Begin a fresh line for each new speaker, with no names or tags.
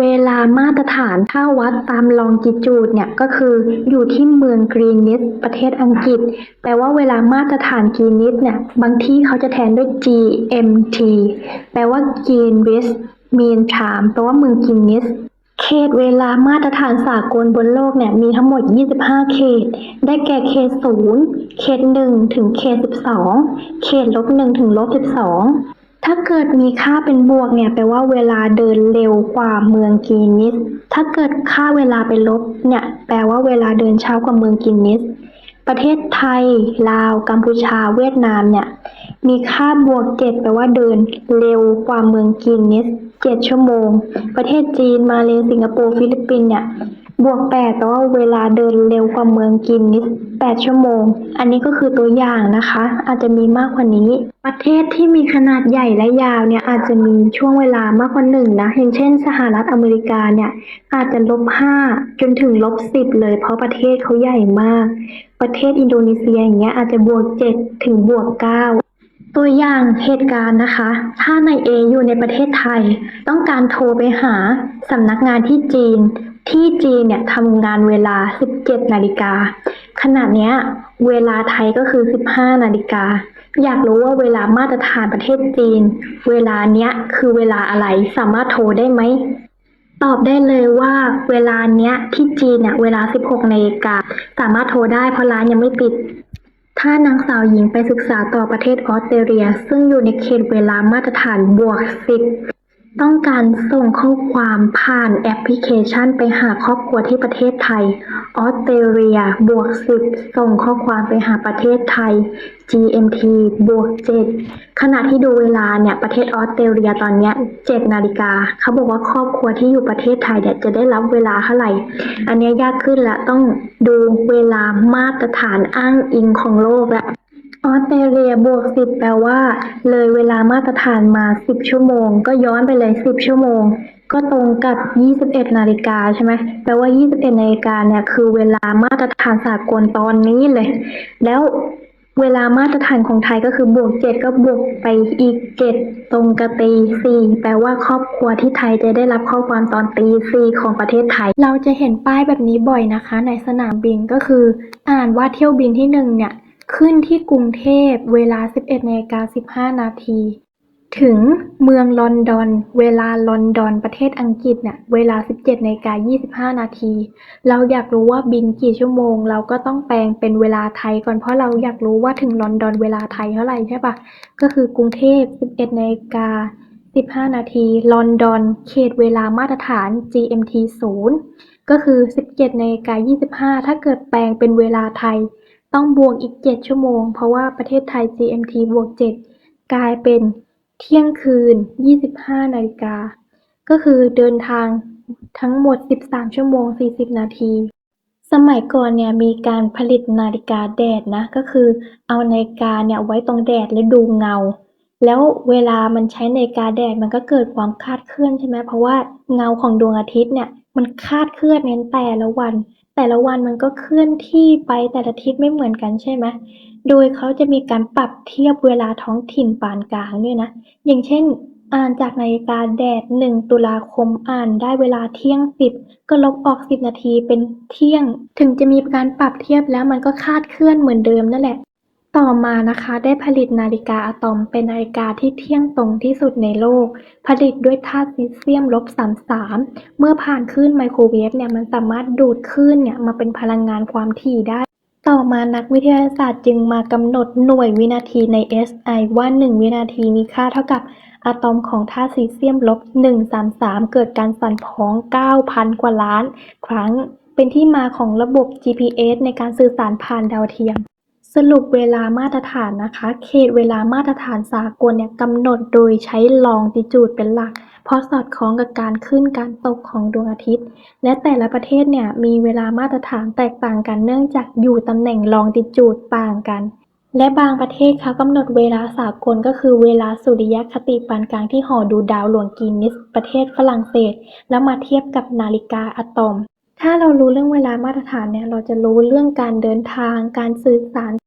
เวลามาตรฐานถ้าวัดตามลองจิจูดเนี่ยก็คืออยู่ที่เมืองกรีนิสประเทศอังกฤษ แปลว่าเวลามาตรฐานกรีนิสเนี่ยบางที่เขาจะแทนด้วย GMT แปลว่า Greenwich Mean Time แปลว่าเมืองกรีนิสเขตเวลามาตรฐานสากลบนโลกเนี่ยมีทั้งหมด 25 เขต ได้แก่เขต 0 เขต 1 ถึงเขต 12 เขตลบ1ถึงลบ12 ถ้าเกิดมีค่าเป็นบวกเนี่ยแปลว่าเวลาเดินเร็วกว่าเมืองกรีนิส ถ้าเกิดค่าเวลาเป็นลบเนี่ยแปลว่าเวลาเดินช้ากว่าเมืองกรีนิส ประเทศไทย ลาว กัมพูชา เวียดนามเนี่ยมีค่าบวกเจ็ดแปลว่าเดินเร็วกว่าเมืองกรีนิสเจ็ดชั่วโมง ประเทศจีน มาเลสิงคโปร์ ฟิลิปปินส์เนี่ย บวกแปดแปลว่าเวลาเดินเร็วกว่าเมืองกรีนิสแปดชั่วโมง อันนี้ก็คือตัวอย่างนะคะ อาจจะมีมากกว่านี้ ประเทศที่มีขนาดใหญ่และยาวเนี่ยอาจจะมีช่วงเวลามากกว่าหนึ่งนะอย่างเช่น สหรัฐอเมริกาเนี่ยอาจจะลบห้าจนถึงลบสิบเลยเพราะประเทศเขาใหญ่มาก ประเทศอินโดนีเซียอย่างเงี้ยอาจจะบวกเจ็ดถึงบวกเก้าตัวอย่างเหตุการณ์นะคะ ถ้านายเออยู่ในประเทศไทย ต้องการโทรไปหาสำนักงานที่จีน ที่จีนเนี่ยทำงานเวลา 17 นาฬิกา ขณะเนี้ยเวลาไทยก็คือ 15 นาฬิกา อยากรู้ว่าเวลามาตรฐานประเทศจีน เวลาเนี้ยคือเวลาอะไรสามารถโทรได้ไหม ตอบได้เลยว่าเวลาเนี้ยที่จีนเนี่ยเวลา 16 นาฬิกา สามารถโทรได้เพราะร้านยังไม่ปิด ถ้านางสาวหญิงไปศึกษาต่อประเทศออสเตรเลีย ซึ่งอยู่ในเขตเวลามาตรฐานบวก 10 ต้องการส่งข้อความผ่านแอปพลิเคชันไปหาครอบครัวที่ประเทศไทย ออสเตรเลีย บวก 10 ส่งข้อความไปหาประเทศไทย GMT บวก 7 ขณะที่ดูเวลาเนี่ย ประเทศออสเตรเลียตอนเนี้ย7นาฬิกา เขาบอกว่าครอบครัวที่อยู่ประเทศไทยเนี่ยจะได้รับเวลาเท่าไหร่ อันนี้ยากขึ้นละต้องดูเวลามาตรฐานอ้างอิงของโลกละ ออสเตรเลียบวก10แปลว่า เลยเวลามาตรฐานมา10ชั่วโมง ก็ย้อนไปเลย10ชั่วโมง ก็ตรงกับ21นาฬิกาใช่ไหมแปลว่า21นาฬิกาเนี่ยคือเวลามาตรฐานสากลตอนนี้เลย แล้วเวลามาตรฐานของไทยก็คือบวก7ก็บวกไปอีก7ตรงกับตี4แปลว่าครอบครัวที่ไทยจะได้รับข้อความตอนตี4ของประเทศไทย เราจะเห็นป้ายแบบนี้บ่อยนะคะ ในสนามบินก็คือ อ่านว่าเที่ยวบินที่1เนี่ย ขึ้นที่กรุงเทพเวลา 11นาฬิกา15นาที ถึงเมืองลอนดอน เวลาลอนดอนประเทศอังกฤษเนี่ยเวลา 17นาฬิกา25 นาที เราอยากรู้ว่าบินกี่ชั่วโมง เราก็ต้องแปลงเป็นเวลาไทยก่อนเพราะเราอยากรู้ว่าถึงลอนดอนเวลาไทยเท่าไหร่ใช่ปะก็คือกรุงเทพ 11นาฬิกา15 นาที ลอนดอน เขตเวลามาตรฐาน GMT 0 ก็คือ 17นาฬิกา25 ถ้าเกิดแปลงเป็นเวลาไทย ต้องบวกอีก 7 ชั่วโมง เพราะว่าประเทศไทย GMT บวก 7 กลายเป็นเที่ยงคืน 25 นาฬิกา ก็คือเดินทางทั้งหมด 13 ชั่วโมง 40 นาที สมัยก่อนเนี่ยมีการผลิตนาฬิกาแดดนะ ก็คือเอานาฬิกาเนี่ยไว้ตรงแดดแล้วดูเงา แล้วเวลามันใช้นาฬิกาแดดมันก็เกิดความคลาดเคลื่อนใช่ไหมเพราะว่าเงาของดวงอาทิตย์เนี่ยมันคลาดเคลื่อนในแต่ละวัน แต่ละวันมันก็เคลื่อนที่ไปแต่ละทิศไม่เหมือนกันใช่ไหม โดยเขาจะมีการปรับเทียบเวลาท้องถิ่นปานกลางด้วยนะ อย่างเช่น อ่านจากนาฬิกาแดด 1 ตุลาคมอ่านได้เวลาเที่ยง 10 ก็ลบออก 10 นาทีเป็นเที่ยง ถึงจะมีการปรับเทียบแล้วมันก็คาดเคลื่อนเหมือนเดิมนั่นแหละ ต่อมานะคะได้ผลิตนาฬิกาอะตอมเป็นนาฬิกาที่เที่ยงตรงที่สุดในโลก ผลิตด้วยธาตุซิเซียมลบ33เมื่อผ่านคลื่นไมโครเวฟเนี่ยมันสามารถดูดคลื่นเนี่ยมาเป็นพลังงานความถี่ได้ ต่อมานักวิทยาศาสตร์จึงมากำหนดหน่วยวินาทีใน SI ว่า 1 วินาทีมีค่าเท่ากับอะตอมของธาตุซีเซียมลบ133 เกิดการสั่นพ้อง 9,000 กว่าล้าน ครั้ง เป็นที่มาของระบบ GPS ในการสื่อสารผ่านดาวเทียม สรุปเวลามาตรฐานนะคะ เขตเวลามาตรฐานสากลเนี่ยกำหนดโดยใช้ลองติจูดเป็นหลัก เพราะสอดคล้องกับการขึ้นการตกของดวงอาทิตย์ และแต่ละประเทศเนี่ยมีเวลามาตรฐานแตกต่างกันเนื่องจากอยู่ตำแหน่งลองติจูดต่างกัน และบางประเทศเขากำหนดเวลาสากลก็คือเวลาสุริยคติปานกลางที่หอดูดาวหลวงกินนิสประเทศฝรั่งเศส แล้วมาเทียบกับนาฬิกาอะตอม ถ้าเรารู้เรื่องเวลามาตรฐานเนี่ยเราจะรู้เรื่องการเดินทาง การสื่อสาร